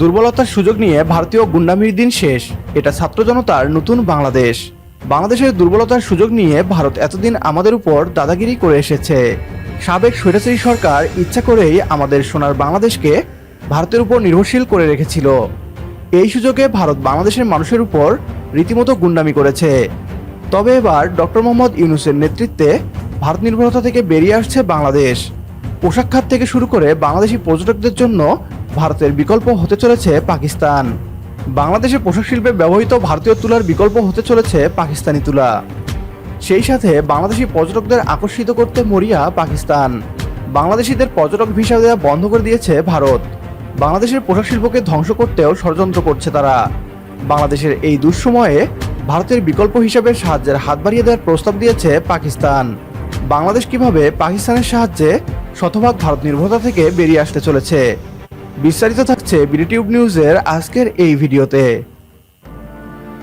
দুর্বলতার সুযোগ নিয়ে ভারতীয় গুন্ডামির দিন শেষ। এটা ছাত্র জনতার নতুন বাংলাদেশ। বাংলাদেশের দুর্বলতার সুযোগ নিয়ে ভারত এতদিন আমাদের উপর দাদাগিরি করে এসেছে। সাবেক স্বৈরাচারী সরকার ইচ্ছা করেই আমাদের সোনার বাংলাদেশকে ভারতের উপর নির্ভরশীল করে রেখেছিল। এই সুযোগে ভারত বাংলাদেশের মানুষের উপর রীতিমতো গুন্ডামি করেছে। তবে এবার ডক্টর মোহাম্মদ ইউনুসের নেতৃত্বে ভারত নির্ভরতা থেকে বেরিয়ে আসছে বাংলাদেশ। পোশাক খাত থেকে শুরু করে বাংলাদেশি পর্যটকদের জন্য ভারতের বিকল্প হতে চলেছে পাকিস্তান। বাংলাদেশের পোশাক শিল্পে ব্যবহৃত ভারতীয় তুলার বিকল্প হতে চলেছে পাকিস্তানি তুলা। সেই সাথে বাংলাদেশি পর্যটকদের আকর্ষিত করতে মরিয়া পাকিস্তান। বাংলাদেশিদের পর্যটক ভিসা দেওয়া বন্ধ করে দিয়েছে ভারত। বাংলাদেশের পোশাক শিল্পকে ধ্বংস করতেও ষড়যন্ত্র করছে তারা। বাংলাদেশের এই দুঃসময়ে ভারতের বিকল্প হিসাবে সাহায্যের হাত বাড়িয়ে দেওয়ার প্রস্তাব দিয়েছে পাকিস্তান। বাংলাদেশ কীভাবে পাকিস্তানের সাহায্যে শতভাগ ভারত নির্ভরতা থেকে বেরিয়ে আসতে চলেছে? বিস্তারিত থাকছে বিডিটিউব নিউজের আজকের এই ভিডিওতে।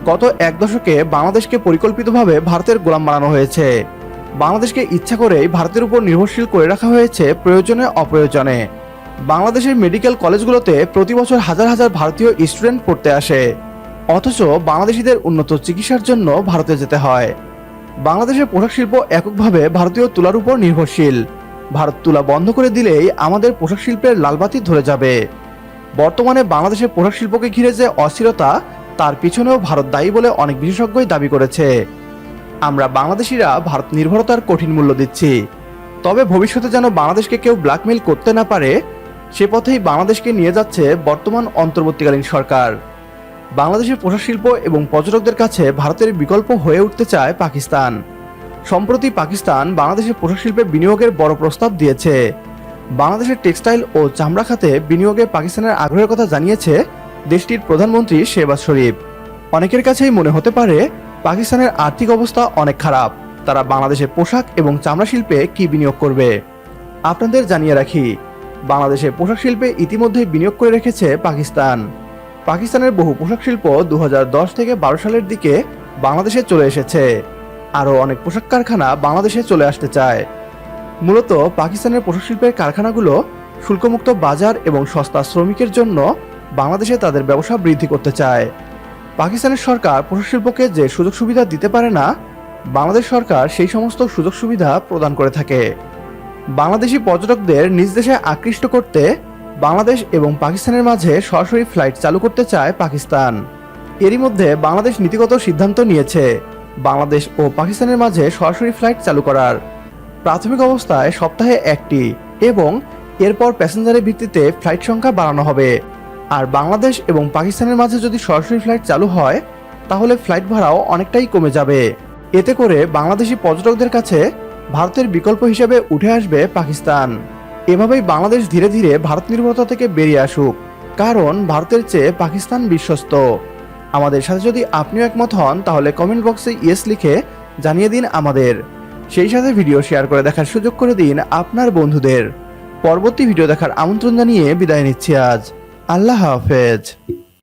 গত এক দশকে বাংলাদেশকে পরিকল্পিতভাবে ভারতের গোলাম বানানো হয়েছে। বাংলাদেশকে ইচ্ছা করেই ভারতের উপর নির্ভরশীল করে রাখা হয়েছে প্রয়োজনে অপ্রয়োজনে। বাংলাদেশের মেডিকেল কলেজগুলোতে প্রতি বছর হাজার হাজার ভারতীয় স্টুডেন্ট পড়তে আসে। অথচ বাংলাদেশিদের উন্নত চিকিৎসার জন্য ভারতে যেতে হয়। বাংলাদেশের পোশাক শিল্প এককভাবে ভারতীয় তুলার উপর নির্ভরশীল। ভারত তুলা বন্ধ করে দিলেই আমাদের পোশাক শিল্পের লালবাতি ধরে যাবে। বর্তমানে বাংলাদেশের পোশাক শিল্পকে ঘিরে যে অস্থিরতা, তার পিছনেও ভারত দায়ী বলে অনেক বিশেষজ্ঞই দাবি করেছে। আমরা বাংলাদেশিরা ভারত নির্ভরতার কঠিন মূল্য দিচ্ছি। তবে ভবিষ্যতে যেন বাংলাদেশকে কেউ ব্ল্যাকমেইল করতে না পারে, সে পথেই বাংলাদেশকে নিয়ে যাচ্ছে বর্তমান অন্তর্বর্তীকালীন সরকার। বাংলাদেশের পোশাক শিল্প এবং পর্যটকদের কাছে ভারতের বিকল্প হয়ে উঠতে চায় পাকিস্তান। সম্প্রতি পাকিস্তান বাংলাদেশের পোশাক শিল্পে বিনিয়োগের বড় প্রস্তাব দিয়েছে। বাংলাদেশের টেক্সটাইল ও চামড়া খাতে বিনিয়োগে পাকিস্তানের আগ্রহের কথা জানিয়েছে দেশটির প্রধানমন্ত্রী শেহবাজ শরীফ। অনেকের কাছেই মনে হতে পারে, পাকিস্তানের আর্থিক অবস্থা অনেক খারাপ। তারা বাংলাদেশের পোশাক এবং চামড়া শিল্পে কি বিনিয়োগ করবে? আপনাদের জানিয়ে রাখি বাংলাদেশের পোশাক শিল্পে ইতিমধ্যেই বিনিয়োগ করে রেখেছে পাকিস্তান। পাকিস্তানের বহু পোশাক শিল্প দু হাজার দশ থেকে বারো সালের দিকে বাংলাদেশে চলে এসেছে। আরও অনেক পোশাক কারখানা বাংলাদেশে চলে আসতে চায়। মূলত পাকিস্তানের পোশাক শিল্পের কারখানাগুলো শুল্কমুক্ত বাজার এবং সস্তা শ্রমিকের জন্য বাংলাদেশে তাদের ব্যবসা বৃদ্ধি করতে চায়। পাকিস্তানের সরকার পোশাক শিল্পকে যে সুযোগ সুবিধা দিতে পারে না, বাংলাদেশ সরকার সেই সমস্ত সুযোগ সুবিধা প্রদান করে থাকে। বাংলাদেশি পর্যটকদের নিজ দেশে আকৃষ্ট করতে বাংলাদেশ এবং পাকিস্তানের মাঝে সরাসরি ফ্লাইট চালু করতে চায় পাকিস্তান। এরই মধ্যে বাংলাদেশ নীতিগত সিদ্ধান্ত নিয়েছে। বাংলাদেশ ও পাকিস্তানের মাঝে সরাসরি ফ্লাইট চালু করার প্রাথমিক অবস্থায় সপ্তাহে একটি এবং এরপর প্যাসেঞ্জারের ভিত্তিতে ফ্লাইট সংখ্যা বাড়ানো হবে। আর বাংলাদেশ এবং পাকিস্তানের মাঝে যদি সরাসরি ফ্লাইট চালু হয়, তাহলে ফ্লাইট ভাড়াও অনেকটাই কমে যাবে। এতে করে বাংলাদেশি পর্যটকদের কাছে ভারতের বিকল্প হিসেবে উঠে আসবে পাকিস্তান। এভাবেই বাংলাদেশ ধীরে ধীরে ভারত নির্ভরতা থেকে বেরিয়ে আসুক, কারণ ভারতের চেয়ে পাকিস্তান বিশ্বস্ত। আমাদের সাথে যদি আপনিও একমত হন, তাহলে কমেন্ট বক্সে ইয়েস লিখে জানিয়ে দিন আমাদের। সেই সাথে ভিডিও শেয়ার করে দেখার সুযোগ করে দিন আপনার বন্ধুদের। পরবর্তী ভিডিও দেখার আমন্ত্রণ জানিয়ে বিদায় নিচ্ছি আজ। আল্লাহ হাফেজ।